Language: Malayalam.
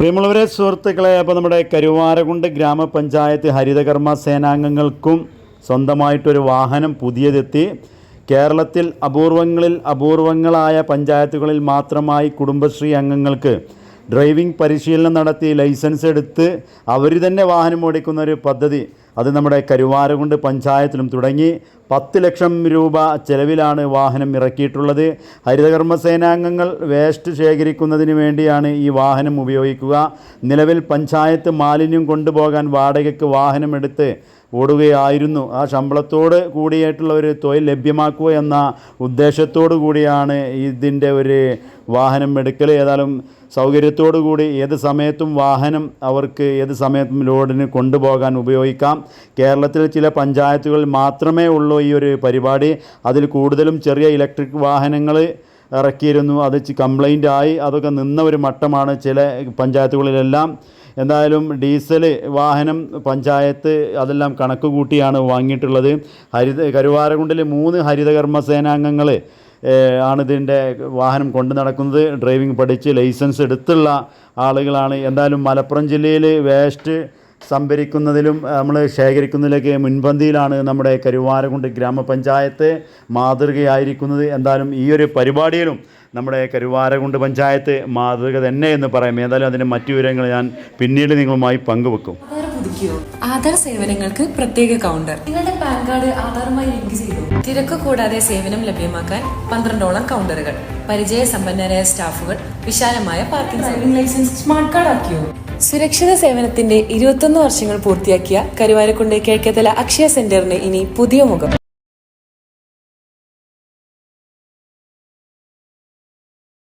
പ്രിയമുള്ളവരെ സുഹൃത്തുക്കളെ അപ്പോൾ നമ്മുടെ കരുവാരകുണ്ട് ഗ്രാമപഞ്ചായത്ത് ഹരിതകർമ്മ സേനാംഗങ്ങൾക്കും സ്വന്തമായിട്ടൊരു വാഹനം പുതിയതെത്തി. കേരളത്തിൽ അപൂർവങ്ങളിൽ അപൂർവങ്ങളായ പഞ്ചായത്തുകളിൽ മാത്രമായി കുടുംബശ്രീ അംഗങ്ങൾക്ക് ഡ്രൈവിംഗ് പരിശീലനം നടത്തി ലൈസൻസ് എടുത്ത് അവർ തന്നെ വാഹനം ഓടിക്കുന്ന ഒരു പദ്ധതി അത് നമ്മുടെ കരുവാരകുണ്ട് പഞ്ചായത്തിലും തുടങ്ങി പത്ത് ലക്ഷം രൂപ ചെലവിലാണ് വാഹനം ഇറക്കിയിട്ടുള്ളത്. ഹരിതകർമ്മസേനാംഗങ്ങൾ വേസ്റ്റ് ശേഖരിക്കുന്നതിന് വേണ്ടിയാണ് ഈ വാഹനം ഉപയോഗിക്കുക. നിലവിൽ പഞ്ചായത്ത് മാലിന്യം കൊണ്ടുപോകാൻ വാടകയ്ക്ക് വാഹനമെടുത്ത് ഓടുകയായിരുന്നു. ആ ശമ്പളത്തോട് കൂടിയായിട്ടുള്ള ഒരു തൊഴിൽ ലഭ്യമാക്കുക എന്ന ഉദ്ദേശത്തോടു കൂടിയാണ് ഇതിന്റെ ഒരു വാഹനം എടുക്കൽ ഏതായാലും സൗകര്യത്തോടു കൂടി ഏത് സമയത്തും വാഹനം അവർക്ക് ഏത് സമയത്തും ലോഡിന് കൊണ്ടുപോകാൻ ഉപയോഗിക്കാം. കേരളത്തിൽ ചില പഞ്ചായത്തുകളിൽ മാത്രമേ ഉള്ളൂ ഈ ഒരു പരിപാടി. അതിൽ കൂടുതലും ചെറിയ ഇലക്ട്രിക് വാഹനങ്ങൾ ഇറക്കിയിരുന്നു. അത് കംപ്ലൈന്റ് ആയി. അതൊക്കെ നിന്ന ഒരു മട്ടമാണ് ചില പഞ്ചായത്തുകളിലെല്ലാം. എന്തായാലും ഡീസൽ വാഹനം പഞ്ചായത്ത് അതെല്ലാം കണക്ക് കൂട്ടിയാണ് വാങ്ങിയിട്ടുള്ളത്. ഹരിത കരുവാരകുണ്ടിൽ മൂന്ന് ഹരിതകർമ്മ സേനാംഗങ്ങൾ ആണ് ഇതിന്റെ വാഹനം കൊണ്ടു നടക്കുന്നത്. ഡ്രൈവിംഗ് പഠിച്ച് ലൈസൻസ് എടുത്തുള്ള ആളുകളാണ്. എന്തായാലും മലപ്പുറം ജില്ലയിൽ വേസ്റ്റ് സംഭരിക്കുന്നതിലും നമ്മൾ ശേഖരിക്കുന്നതിലൊക്കെ മുൻപന്തിയിലാണ് നമ്മുടെ കരുവാരകുണ്ട് ഗ്രാമപഞ്ചായത്ത് മാതൃകയായിരിക്കുന്നത്. എന്തായാലും ഈ ഒരു പരിപാടിയിലും നമ്മുടെ കരുവാരകുണ്ട് പഞ്ചായത്ത് മാതൃക തന്നെ എന്ന് പറയാം. ഏതായാലും അതിന്റെ മറ്റു വിവരങ്ങൾ ഞാൻ പിന്നീട് നിങ്ങളുമായി പങ്കുവെക്കും. ആധാർ സേവനങ്ങൾക്ക് പ്രത്യേക കൗണ്ടർ നിങ്ങളുടെ പാൻ കാർഡ് ആധാറുമായി ലിങ്ക് ചെയ്തു? തിരക്ക് കൂടാതെ സേവനം ലഭ്യമാക്കാൻ പന്ത്രണ്ടോളം കൗണ്ടറുകൾ പരിചയസമ്പന്നരായ സ്റ്റാഫുകൾ വിശാലമായ parking driving licence smart card ആക്കിയോ? സുരക്ഷിത സേവനത്തിന്റെ ഇരുപത്തൊന്ന് വർഷങ്ങൾ പൂർത്തിയാക്കിയ കരുവാരക്കുണ്ട് കിഴക്കേതല അക്ഷയ സെന്ററിന് ഇനി പുതിയ മുഖം.